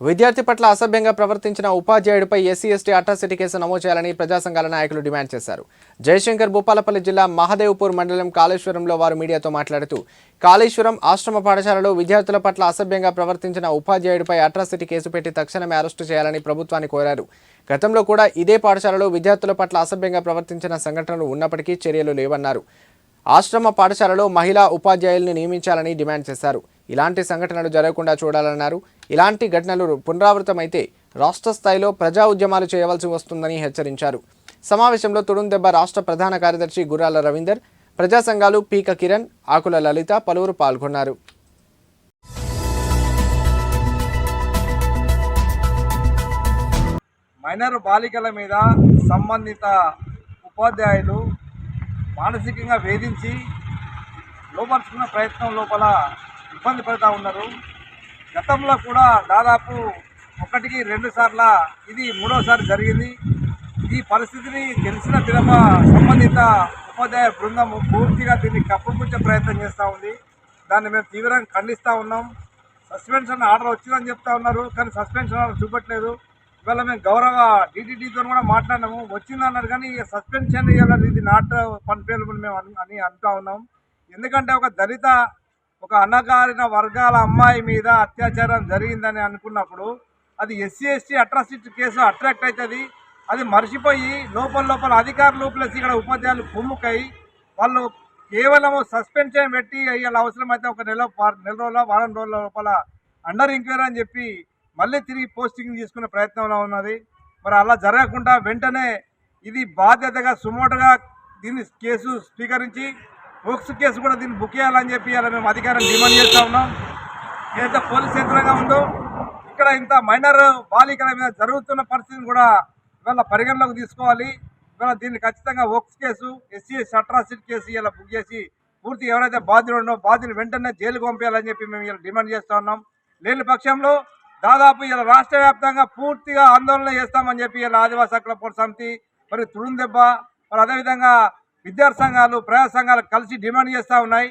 విద్యార్థి పట్ల అసభ్యంగా ప్రవర్తించిన ఉపాధ్యాయుడిపై ఎస్సీ ఎస్టీ అట్రాసిటీ కేసు నమోదు చేయాలని ప్రజా సంఘాల నాయకులు డిమాండ్ చేశారు. జయశంకర్ భూపాలపల్లి జిల్లా మహదేవ్పూర్ మండలం కాళేశ్వరంలో వారు మీడియాతో మాట్లాడుతూ కాళేశ్వరం ఆశ్రమ పాఠశాలలో విద్యార్థుల పట్ల అసభ్యంగా ప్రవర్తించిన ఉపాధ్యాయుడిపై అట్రాసిటీ కేసు పెట్టి తక్షణమే అరెస్టు చేయాలని ప్రభుత్వాన్ని కోరారు. గతంలో కూడా ఇదే పాఠశాలలో విద్యార్థుల పట్ల అసభ్యంగా ప్రవర్తించిన సంఘటనలు ఉన్నప్పటికీ చర్యలు లేవన్నారు. ఆశ్రమ పాఠశాలలో మహిళా ఉపాధ్యాయుల్ని నియమించాలని డిమాండ్ చేశారు. ఇలాంటి సంఘటనలు జరగకుండా చూడాలన్నారు. ఇలాంటి ఘటనలు పునరావృతమైతే రాష్ట్ర స్థాయిలో ప్రజా ఉద్యమాలు చేయవలసి వస్తుందని హెచ్చరించారు. సమావేశంలో తుడుందెబ్బ రాష్ట్ర ప్రధాన కార్యదర్శి గురాల రవీందర్ ప్రజా సంఘాలు పీక కిరణ్ ఆకుల లలిత పలువురు పాల్గొన్నారు. మైనర్ బాలికల మీద సంబంధిత ఉపాధ్యాయులు మానసికంగా వేధించి లోపరుచుకున్న ప్రయత్నం లోపల ఇబ్బంది పడుతూ ఉన్నారు. గతంలో కూడా దాదాపు ఒకటికి రెండు సార్ల ఇది మూడోసారి జరిగింది. ఈ పరిస్థితిని తెలిసిన తిరమ సంబంధిత ఉపాధ్యాయ బృందం పూర్తిగా దీన్ని కప్పుపుచ్చే ప్రయత్నం చేస్తూ ఉంది. దాన్ని మేము తీవ్రంగా ఖండిస్తూ ఉన్నాం. సస్పెన్షన్ ఆర్డర్ వచ్చిందని చెప్తా ఉన్నారు కానీ సస్పెన్షన్ ఆర్డర్ చూపట్లేదు. ఇవాళ మేము గౌరవ డీటీడీతో కూడా మాట్లాడినాము. వచ్చిందన్నారు కానీ సస్పెన్షన్ ఇవాళ ఇది నాట్ పనిపేలు మేము అని అంటా ఉన్నాం. ఎందుకంటే ఒక దళిత ఒక అన్నగారిన వర్గాల అమ్మాయి మీద అత్యాచారం జరిగిందని అనుకున్నప్పుడు అది SC ST atrocity case attract అవుతుంది అది మర్చిపోయి లోపల లోపల అధికారులు ప్లస్ ఇక్కడ ఉపాధ్యాయులు కుమ్ముకై వాళ్ళు కేవలము సస్పెన్షన్ పెట్టి అయ్యాలి అవసరమైతే ఒక నెల నెల రోజుల వారం రోజుల లోపల అండర్ ఎంక్వైరీ అని చెప్పి మళ్ళీ తిరిగి పోస్టింగ్ తీసుకునే ప్రయత్నంలో ఉన్నది. మరి అలా జరగకుండా వెంటనే ఇది బాధ్యతగా సుమోటగా దీన్ని కేసు స్వీకరించి బుక్స్ కేసు కూడా దీన్ని బుక్ చేయాలని చెప్పి అలా మేము అధికారం డిమాండ్ చేస్తూ ఉన్నాం. ఏదైతే పోలీస్ యంత్రంగా ఉందో ఇక్కడ ఇంత మైనర్ బాలికల మీద జరుగుతున్న పరిస్థితిని కూడా ఇవాళ పరిగణలోకి తీసుకోవాలి. ఇవాళ దీన్ని ఖచ్చితంగా ఓక్స్ case SC SC atrocity case ఇలా బుక్ చేసి పూర్తి ఎవరైతే బాధ్యులు ఉన్నో బాధ్యులు వెంటనే జైలుకు పంపించాలని చెప్పి మేము ఇలా డిమాండ్ చేస్తూ ఉన్నాం. లేని పక్షంలో దాదాపు ఇలా రాష్ట్ర వ్యాప్తంగా పూర్తిగా ఆందోళన చేస్తామని చెప్పి ఇలా ఆదివాసీ హక్కుల పోటీ సమితి మరి తుడుందెబ్బ మరి అదేవిధంగా విద్యార్థి సంఘాలు ప్రజా సంఘాలు కలిసి డిమాండ్ చేస్తూ ఉన్నాయి.